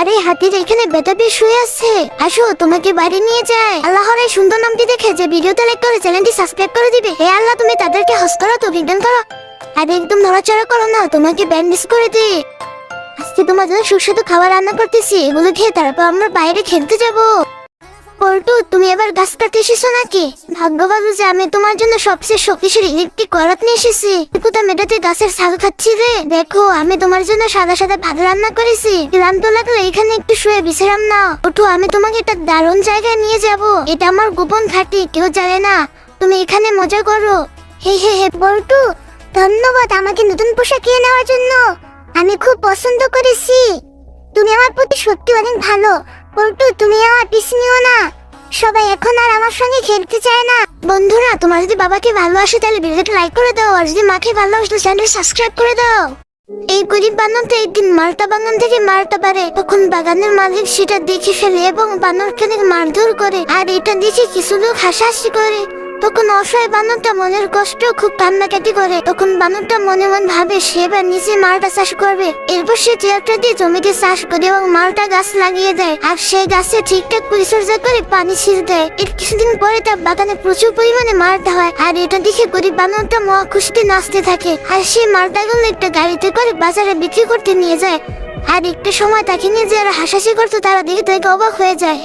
আরে হাতির, এখানে বেটা বেশ শুয়ে আছে। আসো, তোমাকে বাড়ি নিয়ে যায় আল্লাহর এই সুন্দর নামটি দেখে যে ভিডিওতে লাইক করে চ্যানেলটি সাবস্ক্রাইব করে দিবে। হে আল্লাহ, তুমি তাদেরকে হস করো তো বিজ্ঞান করো। আরে একদম নড়াচড়া করো না, তোমাকে ব্যান্ডেজ করে দিই। আজকে তোমার জন্য সুস্বাদু খাবার রান্না করতেছি, এগুলো খেয়ে তারপর আমরা বাইরে খেলতে যাব। পল্টু, তুমি এবার গাছ কাটতে এসেছ নাকি? ভাগ্য ভালো যে আমি তোমার জন্য সবচেয়ে শক্তিশালী ইলেকট্রিক করাত নিয়ে এসেছি। কোথা মেটাতে গাছের ছাল খাচ্ছি রে। দেখো, আমি তোমার জন্য সাদা সাদা ভাত রান্না করেছি। ক্লান্ত লাগলে এখানে একটু শুয়ে বিশ্রাম নাও। ওঠো আমি তোমাকে একটা দারুণ জায়গায় নিয়ে যাব। এটা আমার গোপন ঘাটি, কেউ জানে না। তুমি এখানে মজা করো। হে হে হে, পল্টু, ধন্যবাদ আমাকে নতুন পোশাক কিনে নেওয়ার জন্য। আমি খুব পছন্দ করেছি। তুমি আমার প্রতি সত্যি অনেক ভালো। পল্টু তুমি আমার পিছ নিও না। সবাই এখন আর আমার সঙ্গে খেলতে চায় না। বন্ধুরা, তোমার যদি বাবাকে ভালোবাসে, তাহলে ভিডিওটা লাইক করে দাও, আর যদি মাকে ভালোবাসো চ্যানেল সাবস্ক্রাইব করে দাও। এই গরিব বানরটা একদিন মালটা বাগান থেকে মারতে পারে। তখন বাগানের মালিক সেটা দেখে ফেলে এবং বানরকে মারধর করে। আর এটা দেখে কিছু লোক হাসাহাসি করে। তখন অসহায় বানরটা মনের কষ্ট খুব কান্নাকাটি করে। তখন বানরটা মনে মন ভাবে সে এবার নিজে মালটা চাষ করবে। এরপর সে চেয়ারটা দিয়ে জমিতে চাষ করে এবং মালটা গাছ লাগিয়ে দেয়। আর সেই গাছে ঠিকঠাক পরিচর্যা করে পানি ছিঁড়ে দেয়। এর কিছুদিন পরে তার বাগানে প্রচুর পরিমাণে মালটা হয়। আর এটা দেখে গরিব বানরটা মহা খুশিতে নাচতে থাকে। আর সেই মালটাগুলো একটা গাড়িতে করে বাজারে বিক্রি করতে নিয়ে যায়। আর একটা সময় তাকে নিয়ে যারা হাসাহাসি করতো তারা দেখে তাকে অবাক হয়ে যায়।